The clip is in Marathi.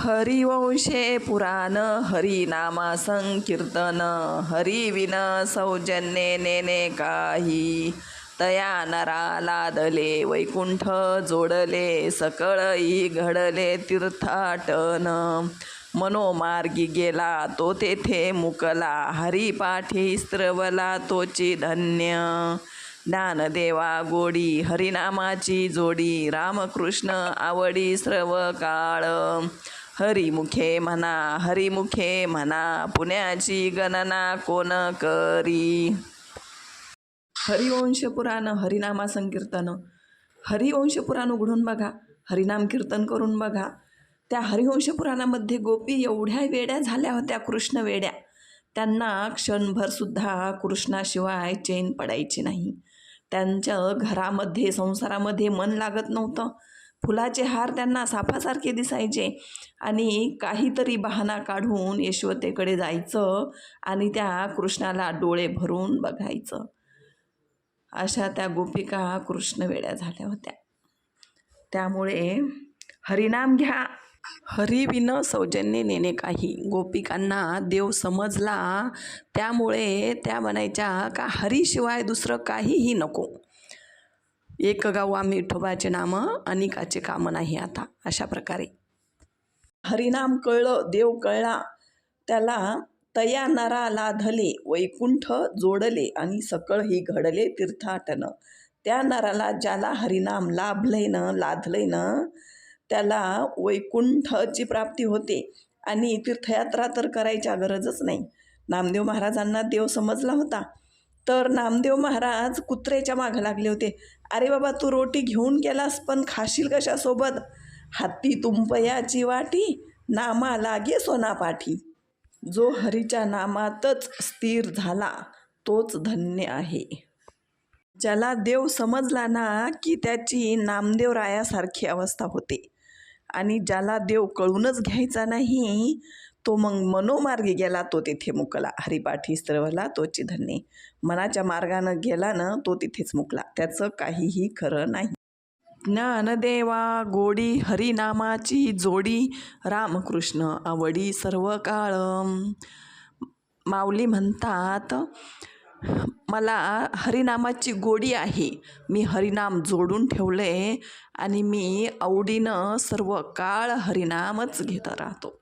हरिवंशे पुराण हरिनामा संकीर्तन हरिविन सौजन्ये नेने काही. तया नरा लादले वैकुंठ जोडले सकळई घडले तीर्थाटन. मनोमार्गी गेला तो तेथे मुकला हरिपाठी स्त्रवला तोची धन्य. ज्ञानदेवा गोडी हरिनामाची जोडी रामकृष्ण आवडी स्रव काळ हरिमुखे म्हणा हरिमुखे म्हणा पुण्याची गणना कोण करी? हरिवंश पुराण हरिनामा संकीर्तन. हरिवंश पुराण उघडून बघा हरिनाम कीर्तन करून बघा. त्या हरिवंश पुराणामध्ये गोपी एवढ्या वेड्या झाल्या होत्या कृष्ण वेड्या. त्यांना क्षणभरसुद्धा कृष्णाशिवाय चैन पडायची नाही. त्यांच्या घरामध्ये संसारामध्ये मन लागत नव्हतं. फुलाचे हार त्यांना सापासारखे दिसायचे. आणि काहीतरी बहाणा काढून यशवतेकडे जायचं आणि त्या कृष्णाला डोळे भरून बघायचं. अशा त्या गोपिका कृष्णवेड्या झाल्या होत्या. त्यामुळे हरिनाम घ्या. हरिविन सौजन्य नेणे काही. गोपिकांना देव समजला. त्यामुळे त्या म्हणायच्या का हरीशिवाय दुसरं काहीही नको. एक गाऊ आम्ही विठोबाचे नाम अनिकाचे काम नाही आता. अशा प्रकारे. हरिनाम कळलं देव कळला. त्याला तया नरा लाधले वैकुंठ जोडले आणि सकळ ही घडले तीर्थाटन. त्या नराला ज्याला हरिनाम लाभलंय ना लाधलंय ना त्याला वैकुंठची प्राप्ती होते. आणि तीर्थयात्रा तर करायच्या गरजच नाही. नामदेव महाराजांना देव समजला होता. तर नामदेव महाराज कुत्र्याच्या मागं लागले होते. अरे बाबा तू रोटी घेऊन गेलास पण खाशील कशासोबत? हाती तुंपयाची वाटी नामा लागे सोनापाठी. जो हरीच्या नामातच स्थिर झाला तोच धन्य आहे. ज्याला देव समजला ना की त्याची नामदेव रायासारखी अवस्था होते. आणि ज्याला देव कळूनच घ्यायचा नाही तो मग मनोमार्गी गेला तो तिथे मुकला. हरिपाठी स्त्रवला तोची धन्य मनाच्या मार्गानं गेला ना तो तिथेच मुकला. त्याचं काहीही खरं नाही. ज्ञानदेवा गोडी हरिनामाची जोडी रामकृष्ण आवडी सर्व काळ. माऊली म्हणतात मला हरिनामाची गोडी आहे. मी हरिनाम जोडून ठेवले आणि मी आवडीनं सर्व काळ हरिनामच घेत राहतो.